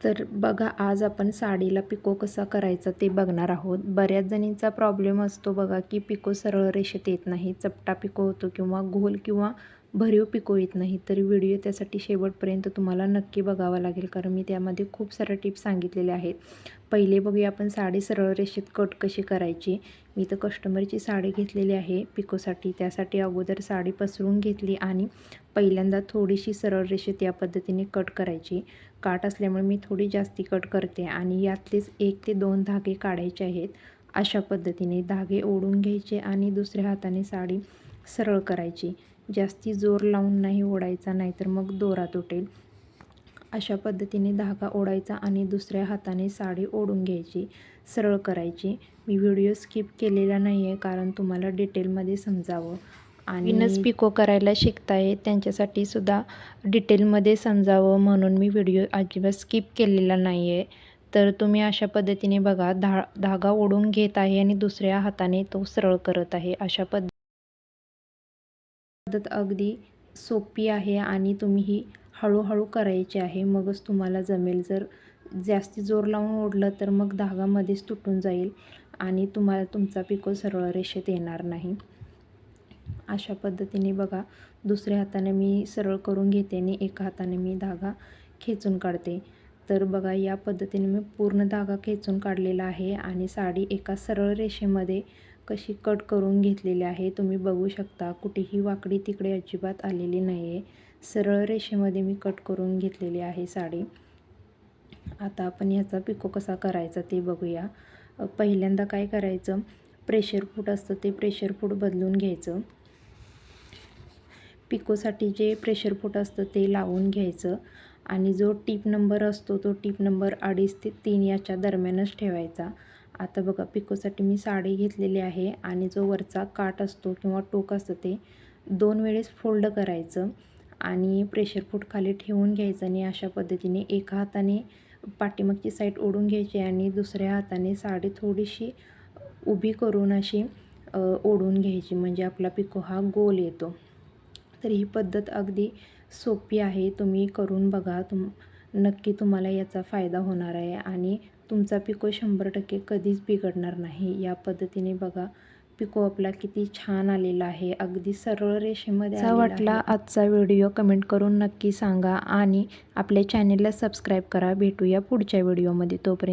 तर बघा आज आपण साडीला पिको कसा करायचा ते बघणार आहोत. बऱ्याच जणींचा प्रॉब्लेम असतो बघा की पिको सरळ रेषेत येत नाही. चपटा पिको होतो किंवा गोल किंवा भरीव पिकोळीत येत नाही तरी व्हिडिओ त्यासाठी शेवटपर्यंत तुम्हाला नक्की बघावा लागेल कारण मी त्यामध्ये खूप साऱ्या टिप्स सांगितलेल्या आहेत. पहिले बघूया आपण साडी सरळ रेषेत कट कशी करायची. मी तर कस्टमरची साडी घेतलेली आहे पिकोसाठी. त्यासाठी अगोदर साडी पसरून घेतली आणि पहिल्यांदा थोडीशी सरळ रेषेत या पद्धतीने कट करायची. काट असल्यामुळे मी थोडी जास्ती कट करते आणि यातलेच एक ते दोन धागे काढायचे आहेत. अशा पद्धतीने धागे ओढून घ्यायचे आणि दुसऱ्या हाताने साडी सरळ करायची. जास्ती जोर लावून नाही ओढायचा नाहीतर मग दोरा तुटेल. अशा पद्धतीने धागा ओढायचा आणि दुसऱ्या हाताने साडी ओढून घ्यायची सरळ करायची. मी व्हिडिओ स्किप केलेला नाही आहे कारण तुम्हाला डिटेलमध्ये समजावं. आणि विनस पिको करायला शिकताय त्यांच्यासाठी सुद्धा डिटेलमध्ये समजावं म्हणून मी व्हिडिओ अजिबात स्किप केलेला नाही आहे तर तुम्ही अशा पद्धतीने बघा धा धागा ओढून घेत आहे आणि दुसऱ्या हाताने तो सरळ करत आहे. अशा पद्ध पद्धत अगदी सोपी आहे आणि तुम्ही ही हळूहळू करायची आहे. मगच तुम्हाला जमेल. जर जास्ती जोर लावून ओढलं तर मग धागामध्येच तुटून जाईल आणि तुम्हाला तुमचा पिको सरळ रेषेत येणार नाही. अशा पद्धतीने बघा दुसऱ्या हाताने मी सरळ करून घेते आणि एका हाताने मी धागा खेचून काढते. तर बघा या पद्धतीने मी पूर्ण धागा खेचून काढलेला आहे आणि साडी एका सरळ रेषेमध्ये कशी कट करून घेतलेली आहे तुम्ही बघू शकता. कुठेही वाकडी तिकडे अजिबात आलेली नाही आहे सरळ रेषेमध्ये मी कट करून घेतलेली आहे साडी. आता आपण ह्याचा पिको कसा करायचा ते बघूया. पहिल्यांदा काय करायचं? प्रेशर फूट असतं ते प्रेशर फूट बदलून घ्यायचं. पिकोसाठी जे प्रेशर फूट असतं ते लावून घ्यायचं. आणि जो टीप नंबर असतो तो टीप नंबर अडीच ते तीन याच्या दरम्यानच ठेवायचा. आता बघा पिकोसाठी मी साडी घेतलेली आहे आणि जो वरचा काट असतो किंवा टोक असतं ते दोन वेळेस फोल्ड करायचं आणि प्रेशर फूट खाली ठेवून घ्यायचं आणि अशा पद्धतीने एका हाताने पाठीमागची साईड ओढून घ्यायची आणि दुसऱ्या हाताने साडी थोडीशी उभी करून अशी ओढून घ्यायची. म्हणजे आपला पिको हा गोल येतो. तर ही पद्धत अगदी सोपी आहे. तुम्ही करून बघा. तुम नक्की तुम्हाला याचा फायदा होणार आहे आणि तुमचा पिको शंभर टक्के कधीच बिघडणार नाही. या पद्धतीने बघा पिको आपला किती छान आलेला आहे. अगदी सरळ रेषेमध्ये वाटला आजचा व्हिडिओ कमेंट करून नक्की सांगा आणि आपल्या चॅनेलला सबस्क्राईब करा. भेटूया पुढच्या व्हिडिओमध्ये तोपर्यंत.